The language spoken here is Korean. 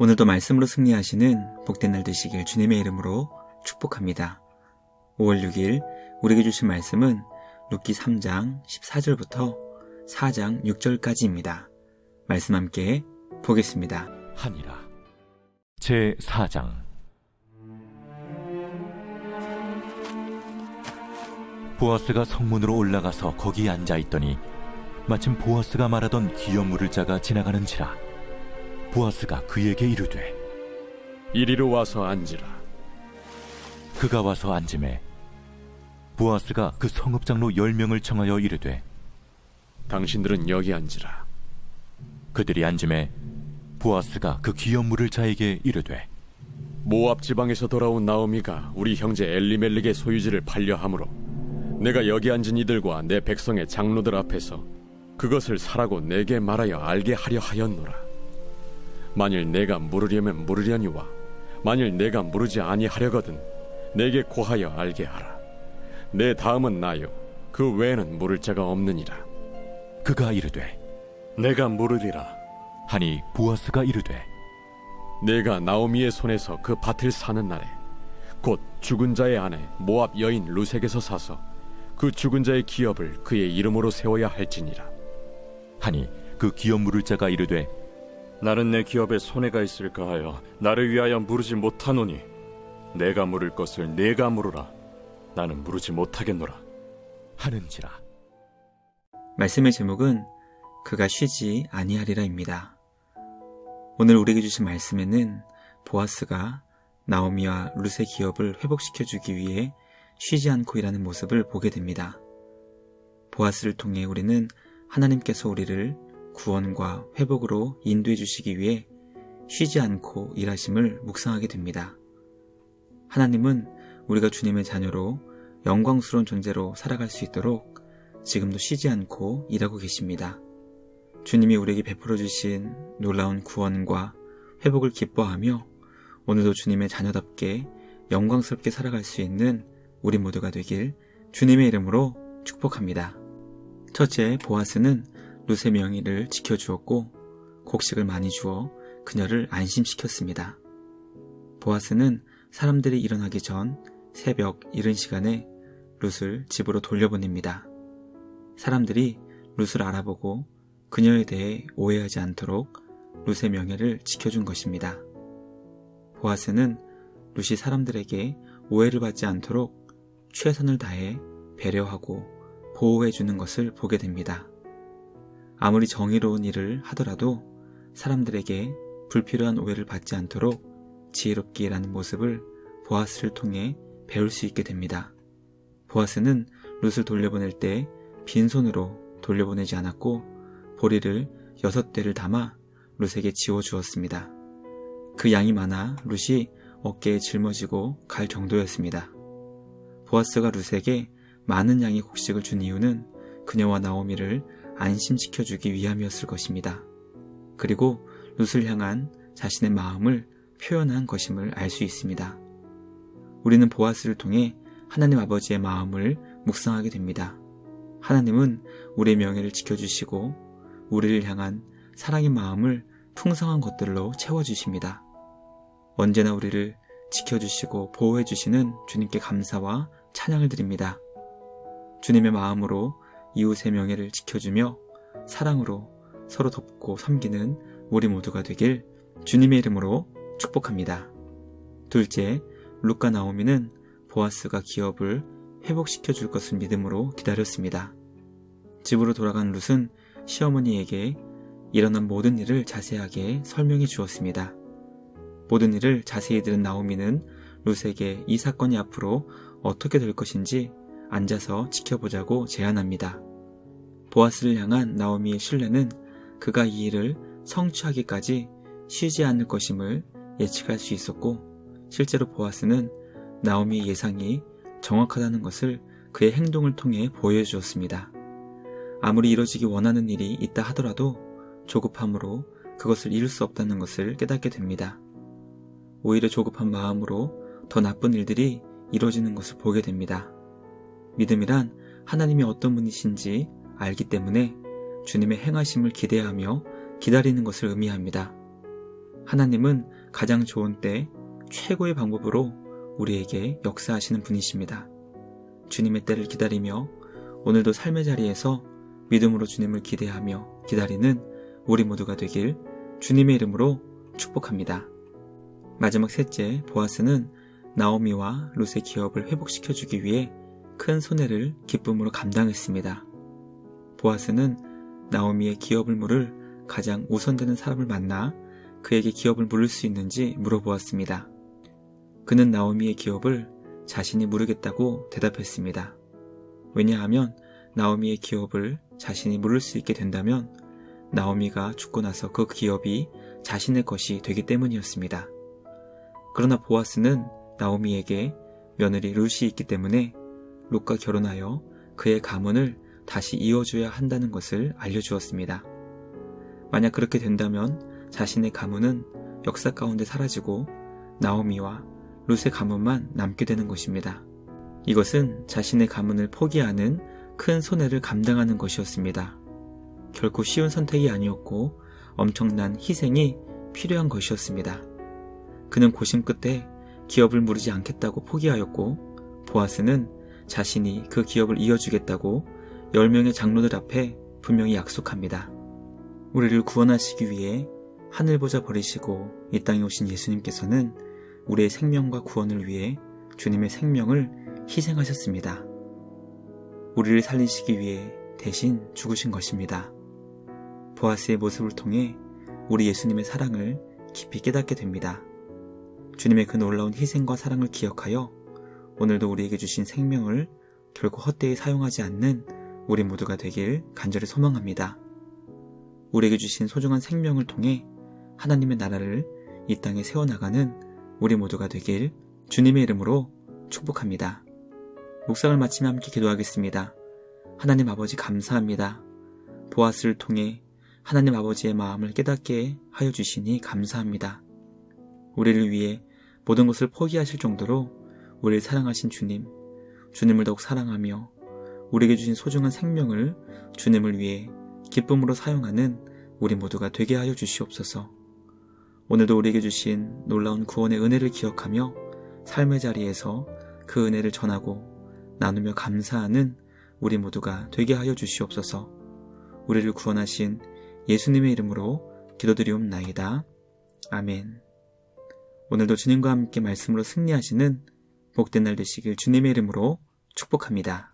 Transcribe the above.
오늘도 말씀으로 승리하시는 복된 날 되시길 주님의 이름으로 축복합니다. 5월 6일 우리에게 주신 말씀은 룻기 3장 14절부터 4장 6절까지입니다. 말씀 함께 보겠습니다. 하니라. 제 4장 보아스가 성문으로 올라가서 거기 앉아 있더니 마침 보아스가 말하던 기업 물을 자가 지나가는지라 보아스가 그에게 이르되 이리로 와서 앉으라. 그가 와서 앉음에 보아스가 그 성읍 장로 열 명을 청하여 이르되 당신들은 여기 앉으라. 그들이 앉음에 보아스가 그 기업 물을 자에게 이르되 모압 지방에서 돌아온 나오미가 우리 형제 엘리멜릭의 소유지를 팔려 함으로 내가 여기 앉은 이들과 내 백성의 장로들 앞에서 그것을 사라고 내게 말하여 알게 하려 하였노라. 만일 내가 물으려면 물으려니와 만일 내가 물으지 아니하려거든 내게 고하여 알게 하라. 내 다음은 나요. 그 외에는 물을 자가 없느니라. 그가 이르되 내가 물으리라. 하니 보아스가 이르되 내가 나오미의 손에서 그 밭을 사는 날에 곧 죽은 자의 아내 모압 여인 루색에서 사서 그 죽은 자의 기업을 그의 이름으로 세워야 할지니라. 하니 그 기업 물을 자가 이르되 나는 내 기업에 손해가 있을까 하여 나를 위하여 물으지 못하노니 내가 물을 것을 내가 물으라. 나는 물으지 못하겠노라. 하는지라 말씀의 제목은 그가 쉬지 아니하리라입니다. 오늘 우리에게 주신 말씀에는 보아스가 나오미와 룻의 기업을 회복시켜 주기 위해 쉬지 않고 일하는 모습을 보게 됩니다. 보아스를 통해 우리는 하나님께서 우리를 구원과 회복으로 인도해 주시기 위해 쉬지 않고 일하심을 묵상하게 됩니다. 하나님은 우리가 주님의 자녀로 영광스러운 존재로 살아갈 수 있도록 지금도 쉬지 않고 일하고 계십니다. 주님이 우리에게 베풀어 주신 놀라운 구원과 회복을 기뻐하며 오늘도 주님의 자녀답게 영광스럽게 살아갈 수 있는 우리 모두가 되길 주님의 이름으로 축복합니다. 첫째, 보아스는 룻의 명의를 지켜주었고 곡식을 많이 주어 그녀를 안심시켰습니다. 보아스는 사람들이 일어나기 전 새벽 이른 시간에 룻을 집으로 돌려보냅니다. 사람들이 룻을 알아보고 그녀에 대해 오해하지 않도록 룻의 명예를 지켜준 것입니다. 보아스는 룻이 사람들에게 오해를 받지 않도록 최선을 다해 배려하고 보호해주는 것을 보게 됩니다. 아무리 정의로운 일을 하더라도 사람들에게 불필요한 오해를 받지 않도록 지혜롭게 일하는 모습을 보아스를 통해 배울 수 있게 됩니다. 보아스는 룻을 돌려보낼 때 빈손으로 돌려보내지 않았고 보리를 여섯 대를 담아 룻에게 지워주었습니다. 그 양이 많아 룻이 어깨에 짊어지고 갈 정도였습니다. 보아스가 룻에게 많은 양의 곡식을 준 이유는 그녀와 나오미를 안심시켜주기 위함이었을 것입니다. 그리고 룻을 향한 자신의 마음을 표현한 것임을 알 수 있습니다. 우리는 보아스를 통해 하나님 아버지의 마음을 묵상하게 됩니다. 하나님은 우리의 명예를 지켜주시고 우리를 향한 사랑의 마음을 풍성한 것들로 채워주십니다. 언제나 우리를 지켜주시고 보호해주시는 주님께 감사와 찬양을 드립니다. 주님의 마음으로 이웃의 명예를 지켜주며 사랑으로 서로 돕고 섬기는 우리 모두가 되길 주님의 이름으로 축복합니다. 둘째, 루카 나오미는 보아스가 기업을 회복시켜 줄 것을 믿음으로 기다렸습니다. 집으로 돌아간 룻은 시어머니에게 일어난 모든 일을 자세하게 설명해 주었습니다. 모든 일을 자세히 들은 나오미는 룻에게 이 사건이 앞으로 어떻게 될 것인지 앉아서 지켜보자고 제안합니다. 보아스를 향한 나오미의 신뢰는 그가 이 일을 성취하기까지 쉬지 않을 것임을 예측할 수 있었고 실제로 보아스는 나오미의 예상이 정확하다는 것을 그의 행동을 통해 보여주었습니다. 아무리 이뤄지기 원하는 일이 있다 하더라도 조급함으로 그것을 이룰 수 없다는 것을 깨닫게 됩니다. 오히려 조급한 마음으로 더 나쁜 일들이 이루어지는 것을 보게 됩니다. 믿음이란 하나님이 어떤 분이신지 알기 때문에 주님의 행하심을 기대하며 기다리는 것을 의미합니다. 하나님은 가장 좋은 때 최고의 방법으로 우리에게 역사하시는 분이십니다. 주님의 때를 기다리며 오늘도 삶의 자리에서 믿음으로 주님을 기대하며 기다리는 우리 모두가 되길 주님의 이름으로 축복합니다. 마지막 셋째, 보아스는 나오미와 룻의 기업을 회복시켜주기 위해 큰 손해를 기쁨으로 감당했습니다. 보아스는 나오미의 기업을 물을 가장 우선되는 사람을 만나 그에게 기업을 물을 수 있는지 물어보았습니다. 그는 나오미의 기업을 자신이 물으겠다고 대답했습니다. 왜냐하면 나오미의 기업을 자신이 물을 수 있게 된다면 나오미가 죽고 나서 그 기업이 자신의 것이 되기 때문이었습니다. 그러나 보아스는 나오미에게 며느리 룻이 있기 때문에 룻과 결혼하여 그의 가문을 다시 이어줘야 한다는 것을 알려주었습니다. 만약 그렇게 된다면 자신의 가문은 역사 가운데 사라지고 나오미와 룻의 가문만 남게 되는 것입니다. 이것은 자신의 가문을 포기하는 큰 손해를 감당하는 것이었습니다. 결코 쉬운 선택이 아니었고 엄청난 희생이 필요한 것이었습니다. 그는 고심 끝에 기업을 무르지 않겠다고 포기하였고 보아스는 자신이 그 기업을 이어주겠다고 10명의 장로들 앞에 분명히 약속합니다. 우리를 구원하시기 위해 하늘 보자 버리시고 이 땅에 오신 예수님께서는 우리의 생명과 구원을 위해 주님의 생명을 희생하셨습니다. 우리를 살리시기 위해 대신 죽으신 것입니다. 보아스의 모습을 통해 우리 예수님의 사랑을 깊이 깨닫게 됩니다. 주님의 그 놀라운 희생과 사랑을 기억하여 오늘도 우리에게 주신 생명을 결코 헛되이 사용하지 않는 우리 모두가 되길 간절히 소망합니다. 우리에게 주신 소중한 생명을 통해 하나님의 나라를 이 땅에 세워나가는 우리 모두가 되길 주님의 이름으로 축복합니다. 묵상을 마치며 함께 기도하겠습니다. 하나님 아버지 감사합니다. 보아스를 통해 하나님 아버지의 마음을 깨닫게 하여 주시니 감사합니다. 우리를 위해 모든 것을 포기하실 정도로 우리를 사랑하신 주님, 주님을 더욱 사랑하며 우리에게 주신 소중한 생명을 주님을 위해 기쁨으로 사용하는 우리 모두가 되게 하여 주시옵소서. 오늘도 우리에게 주신 놀라운 구원의 은혜를 기억하며 삶의 자리에서 그 은혜를 전하고 나누며 감사하는 우리 모두가 되게 하여 주시옵소서. 우리를 구원하신 예수님의 이름으로 기도드리옵나이다. 아멘. 오늘도 주님과 함께 말씀으로 승리하시는 복된 날 되시길 주님의 이름으로 축복합니다.